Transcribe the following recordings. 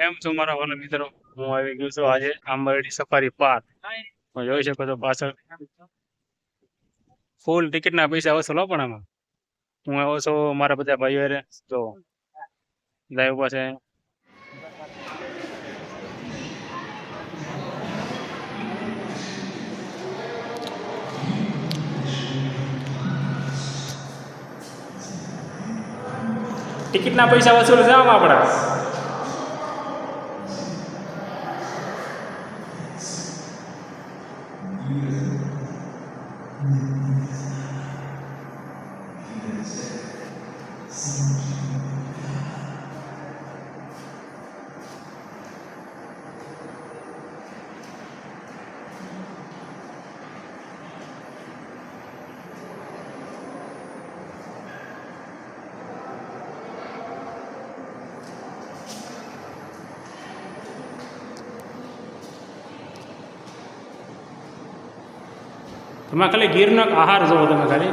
કેમ છો મારા વાલા મિત્રો? હું આવી ગયો છું આજે આંબરડી સફારી પાર્ક હું જોઈ શકો છો પાછળ. ફૂલ ટિકિટના પૈસા વસૂલો પણ આમાં. હું આવો છું મારા બધા ભાઈઓ રે તો ઊભા છે. ટિકિટના પૈસા વસૂલ છે આમાં આપણા. તમે ખાલી ગીરનો આહાર જોવો તમે ખાલી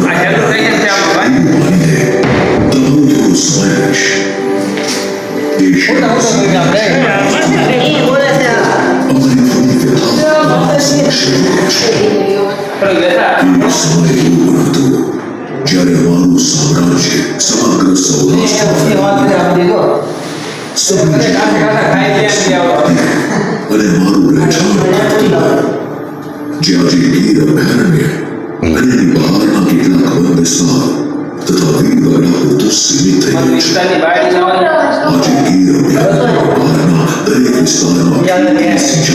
I can't take it down, right? જ્યારે અમારું સામ્રાજ્ય સમગ્ર સૌરાષ્ટ્રમાં સૌની કાંઠે કાંઠે ખાઈ ગયા નથી આવો અને મારું રહેઠાણ જે આજે ગીર અભયારણ્ય અને એની બહારના કેટલાક વન વિસ્તાર પૂરતું સીમિત થઈ છે આજે ગીર અભયારણ્ય બહારના દરેક વિસ્તારમાં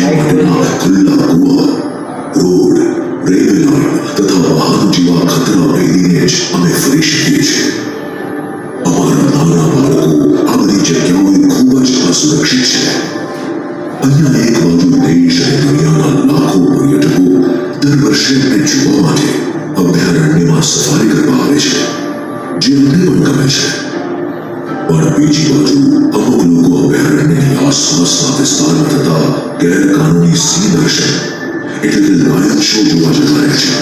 માટેના ખુલ્લા કુવા રોડ રેલવે લાઇન તથા વાહન જેવા ખતરા ભેદીને જ અમે ફરી શકીએ છીએ અમારા નાના બાળકો આ બધી જગ્યાઓએ ખૂબ જ અસુરક્ષિત છે અહીંયા એક બાજુ દેશ અને દુનિયાના લાખો પર્યટકો દર વર્ષે અમને જોવા માટે અભયારણ્યમાં સફારી કરવા આવે છે જે અમને પણ ગમે છે પણ બીજી બાજુ અમુક લોકો અભયારણ્યની આસપાસના વિસ્તારમાં થતા ગેરકાનૂની સિંહ દર્શન એટલે કે લાયન શો જોવા જતા રહે છે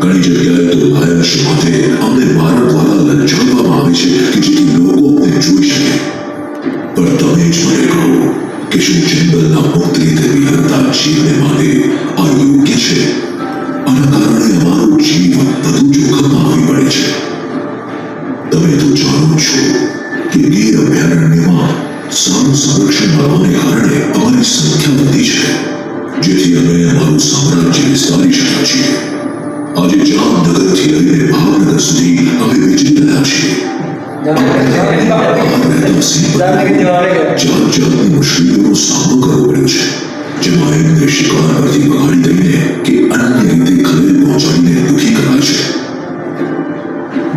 ઘણી જગ્યાએ તો લાયન શો માટે અમને મારા દ્વારા લંચાવવામાં આવે છે કે જેથી લોકો અમને જોઈ શકે પણ તમે જ મને કહો કે શું જંગલના મુક્ત આજે જામનગરથી લઈને ભાવનગર સુધી અમે વિચરી રહ્યા છીએ બહાર રહેતા સિંહ પટેલ જાત જાતની મુશ્કેલીઓનો સામનો કરવો પડ્યો છે જેમાં એમને શિકાર પરથી ભગાડી દઈને કે અન્ય રીતે ખલેલ પહોંચાડીને દુઃખી કરાય છે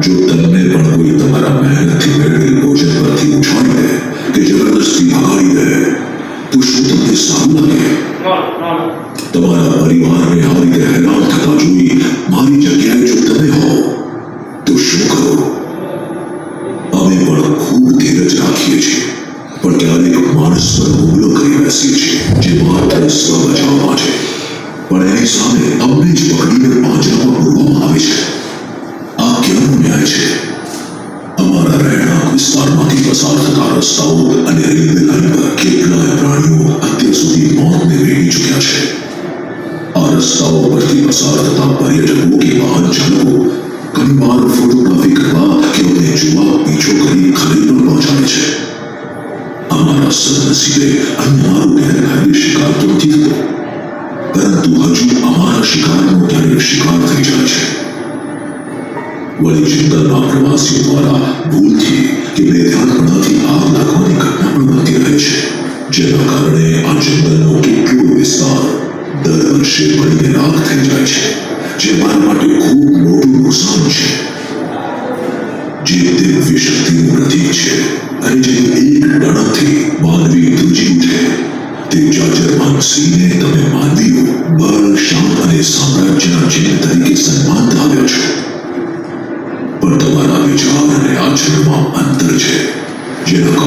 જો તમને પણ કોઈ તમારા મહેનતથી મેળવેલ ભોજન પરથી ઉછાળી દે કે જબરદસ્તી ભગાડી દે તો શું તમને સારું લાગે તમારા પરિવારને સદનસીબે અન્યનો ગેરકાયદે શિકાર તો નથી થતો પરંતુ હજુ અમારા શિકારનો ક્યારેક શિકાર થઈ જાય છે વળી જંગલમાં પ્રવાસીઓ દ્વારા ભૂલથી કે બેધ્યાનપણાથી આગ લાગવાની ઘટના પણ બનતી રહે છે જેના કારણે આ જંગલનો કેટલો વિસ્તાર દર વર્ષે બળીને રાખ થઈ જાય છે જે મારા માટે ખૂબ મોટું નુકસાન છે જે દિવ્ય શક્તિનું પ્રતીક છે અને જેની ટણકથી માનવી ધ્રુજી ઉઠે તે જાજરમાન સિંહને તમે માનવીઓ બળ, શાંત અને સામ્રાજ્યના ચિહ્ન તરીકે સન્માનતા આવ્યા છો. પણ તમારા વિચાર અને આચરણમાં અંતર છે. જેના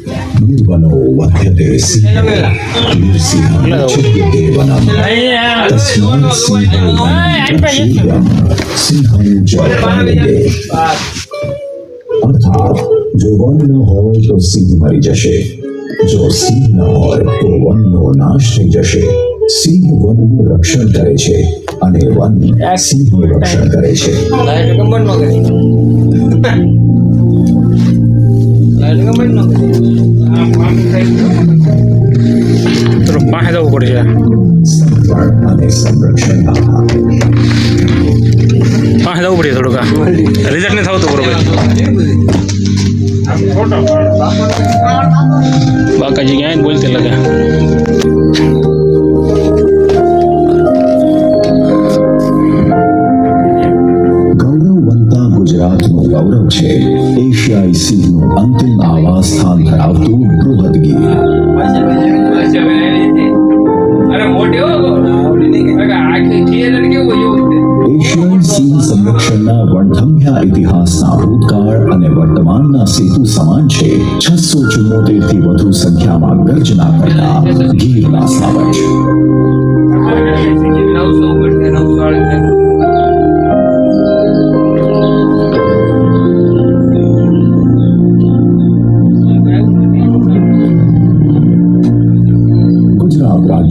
অর্থাৎ যৌবন না হয় তো সিং মারি যাসে જો સિંહ ન હોય તો વનનો નાશ થઈ જશે સિંહ વનનું રક્ષણ કરે છે અને વન સિંહનું રક્ષણ કરે છે પાસે જવું પડશે પાસે જવું પડશે થોડુંક રિઝલ્ટ નહીં થતું બરોબર બાકાજી ક્યાંય બોલતે લગે ગુજરાતનું ગૌરવ છે. એશિયાઈ સિંહનું અંતિમ આવાસ સ્થાન ધરાવતું બૃહદ ગીર એશિયાઈ સિંહ સંરક્ષણના વણથંભ્યા ઇતિહાસના ભૂતકાળ અને વર્તમાનના સેતુ સમાન છે છસો ચુમ્મોતેર વધુ સંખ્યામાં ગર્જના કરતા ગીરના સાવજ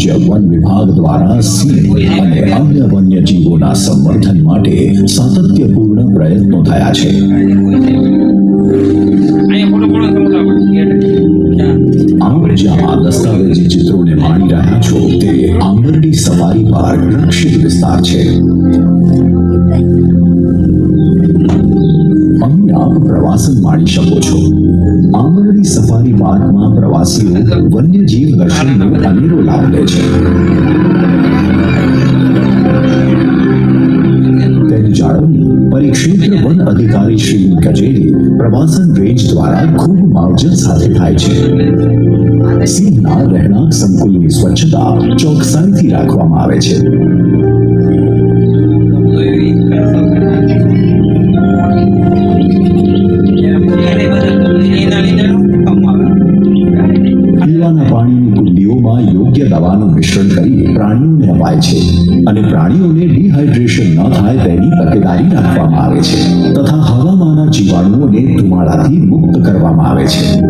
રાજ્ય વન વિભાગ દ્વારા સિંહ અને અન્ય વન્ય જીવોના સંવર્ધન માટે સાતત્યપૂર્ણ પ્રયત્નો થયા છે. આપ જ્યાં દસ્તાવેજી ચિત્રોને માણી રહ્યા છો, તે આંગરડી સવારી પાર્ક રક્ષિત વિસ્તાર છે. અહીં આપ પ્રવાસન માણી શકો છો. આંગરડી સફારી પાર્કમાં પ્રવાસીઓ વન્યજીવ દર્શનનો અનેરો લાભ લે છે. તેની જાળવણી પરિક્ષેત્ર વન અધિકારી શ્રી કચેરી પ્રવાસન રેન્જ દ્વારા ખૂબ માવજત સાથે થાય છે. સિંહના રહેણાંક સંકુલની સ્વચ્છતા ચોકસાઈથી રાખવામાં આવે છે. દવાનું મિશ્રણ કરી પ્રાણીઓને અપાય છે. અને પ્રાણીઓને ડિહાઇડ્રેશન ન થાય તેની તકેદારી રાખવામાં આવે છે. તથા હવામાંના જીવાણુઓને ધુમાડાથી મુક્ત કરવામાં આવે છે.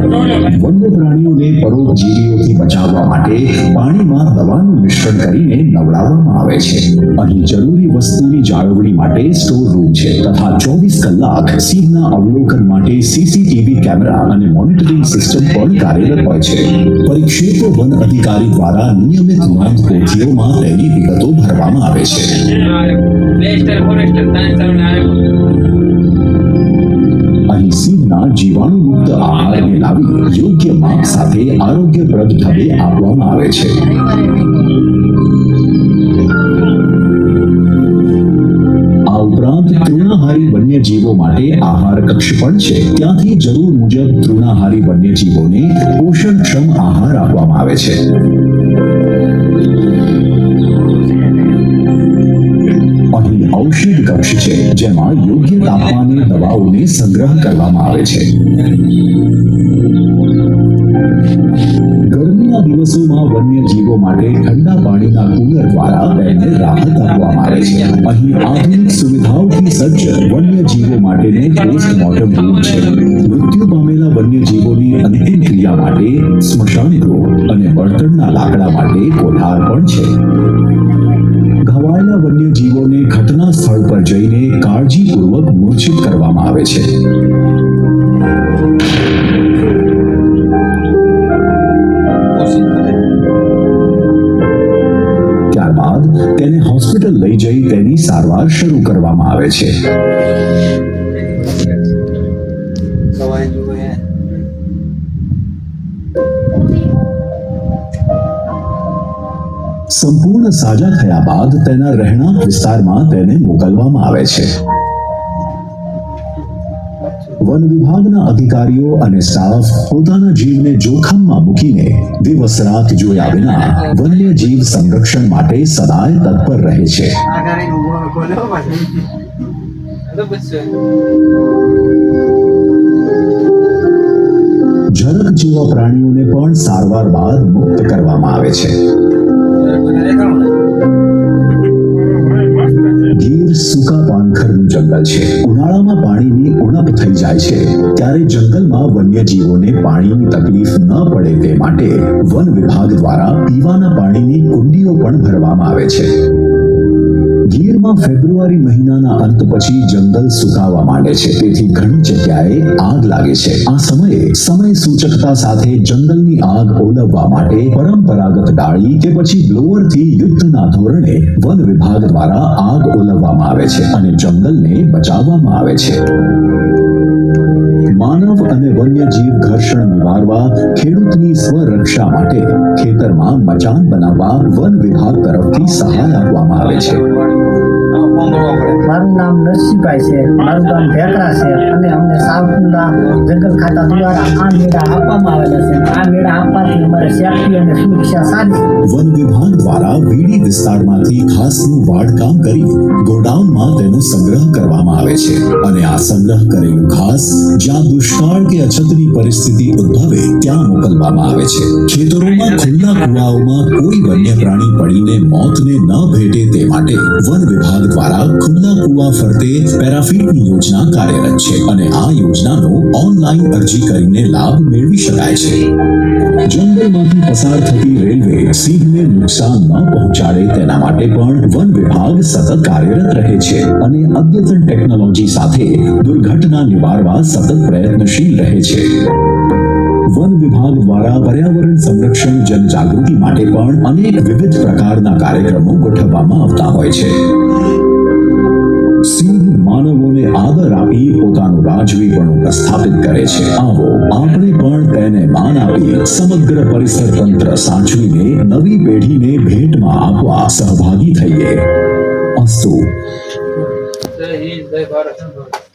વન્ય પ્રાણીઓને પરોપજીવીઓથી બચાવવા માટે પાણીમાં દવાનું મિશ્રણ કરીને નવડાવવામાં આવે છે. અહીં જરૂરી વસ્તુની જાળવણી માટે સ્ટોર રૂમ છે તથા ચોવીસ કલાક સિંહના અવલોકન માટે સીસીટીવી કેમેરા અને મોનિટરિંગ સિસ્ટમ પણ કાર્યરત હોય છે. પરિક્ષેત્રો વન અધિકારી દ્વારા નિયમિત નોંધ કોઠીઓમાં તેની વિગતો ભરવામાં આવે છે. અહીં સિંહના જીવાણુમુક્ત આહારને લાવી યોગ્ય માપ સાથે આરોગ્યપ્રદ ઢબે આપવામાં આવે છે. આ ઉપરાંત તૃણાહારી વન્યજીવો માટે આહાર કક્ષ પણ છે. ત્યાંથી જરૂર મુજબ તૃણાહારી વન્યજીવોને પોષણક્ષમ આહાર આપવામાં આવે છે. ઔષધ કક્ષ છે, જેમાં યોગ્ય તાપમાને દવાઓને સંગ્રહ કરવામાં આવે છે. ગરમીના દિવસોમાં વન્યજીવો માટે ઠંડા પાણીના કુલર દ્વારા તેને રાહત આપવામાં આવે છે. અહીં આધુનિક સુવિધાઓથી સજ્જ વન્યજીવો માટેની પોસ્ટમોર્ટમ રૂમ છે. મૃત્યુ પામેલા વન્યજીવોની અંતિમ ક્રિયા માટે સ્મશાન ગૃહ અને બળતણના લાકડા માટે કોઠાર પણ છે. ઘવાયેલા વન્યજીવોને ઘટના સ્થળ પર જઈને કાળજીપૂર્વક મૂર્છિત કરવામાં આવે છે. ત્યારબાદ તેને હોસ્પિટલ લઈ જઈ તેની સારવાર શરૂ કરવામાં આવે છે. સંપૂર્ણ સાજા થયા બાદ તેના રહેણાંક વિસ્તારમાં તેને મોકલવામાં આવે છે. વન વિભાગના અધિકારીઓ અને સ્ટાફ પોતાના જીવને જોખમમાં મૂકીને દિવસ રાત જોયા વિના વન્ય જીવ સંરક્ષણ માટે સદાય તત્પર રહે છે. જરક જેવા પ્રાણીઓને પણ સારવાર બાદ મુક્ત કરવામાં આવે છે. ગીર સૂકા પાનખરનું જંગલ છે. ઉનાળામાં પાણીની ઉણપ થઈ જાય છે. ત્યારે જંગલમાં વન્યજીવોને પાણીની તકલીફ ન પડે તે માટે વન વિભાગ દ્વારા પીવાના પાણીની કુંડીઓ પણ ભરવામાં આવે છે. ગીરમાં ફેબ્રુઆરી મહિનાના અંત પછી જંગલ સુકાવા માંડે છે. તેથી ઘણી જગ્યાએ આગ લાગે છે. આ સમયે સમય સૂચકતા સાથે જંગલની આગ ઓલવવા માટે પરંપરાગત ડાળી કે પછી બ્લોઅરથી યુદ્ધના ધોરણે વન વિભાગ દ્વારા આગ ઓલવવામાં આવે છે અને જંગલને બચાવવામાં આવે છે. માનવ અને વન્યજીવ ઘર્ષણ નિવારવા, ખેડૂતની સ્વરક્ષા માટે ખેતરમાં મચાન બનાવવા વન વિભાગ તરફથી સહાય આપવામાં આવે છે. મારું નામ નરસિંહભાઈ છે. મારું ગામ ભેકરા છે અને અમને સાવકુંડા જંગલ ખાતા દ્વારા આ મેળા આપવામાં આવેલા છે. આ મેળા આપવાથી અમારે સેફટી અને સુરક્ષા સારી વન વિભાગ દ્વારા વીડી વિસ્તારમાંથી ઘાસનું વાડકામ કરી ગોડાઉનમાં તેનો સંગ્રહ કરવામાં આવે છે. અને આ સંગ્રહ કરેલું ઘાસ જ્યાં દુષ્કાળ કે અછતની પરિસ્થિતિ ઉદ્ભવે ત્યાં મોકલવામાં આવે છે. ખેતરોમાં ખુલ્લા કુવાઓમાં કોઈ વન્ય પ્રાણી પડીને મોતને ન ભેટે તે માટે વન વિભાગ દ્વારા ખુલ્લા કુવા ફરતે પેરાફિટની યોજના કાર્યરત છે અને આ યોજનાનો ઓનલાઈન અરજી કરીને લાભ મેળવી શકાય છે. જંગલમાંથી પસાર થતી રેલવે સિંહને નુકસાન ન પહોંચાડે તેના માટે પણ વન વિભાગ સતત કાર્યરત રહે છે અને અદ્યતન ટેકનોલોજી સાથે દુર્ઘટના નિવારવા સતત પ્રયત્નશીલ રહે છે. વન વિભાગ દ્વારા પર્યાવરણ સંરક્ષણ જનજાગૃતિ માટે પણ અનેક વિવિધ પ્રકારના કાર્યક્રમો ગોઠવવામાં આવતા હોય છે. સિંહ માનવોને આદર આપી પોતાનું રાજવીપણું પ્રસ્થાપિત કરે છે. આવો આપણે પણ તેને માન આપી સમગ્ર પરિસર તંત્ર સાચવીને નવી પેઢીને ભેટમાં આપવા સહભાગી થઈએ. અસ્તુ. જય હિન્દ, જય ભારત.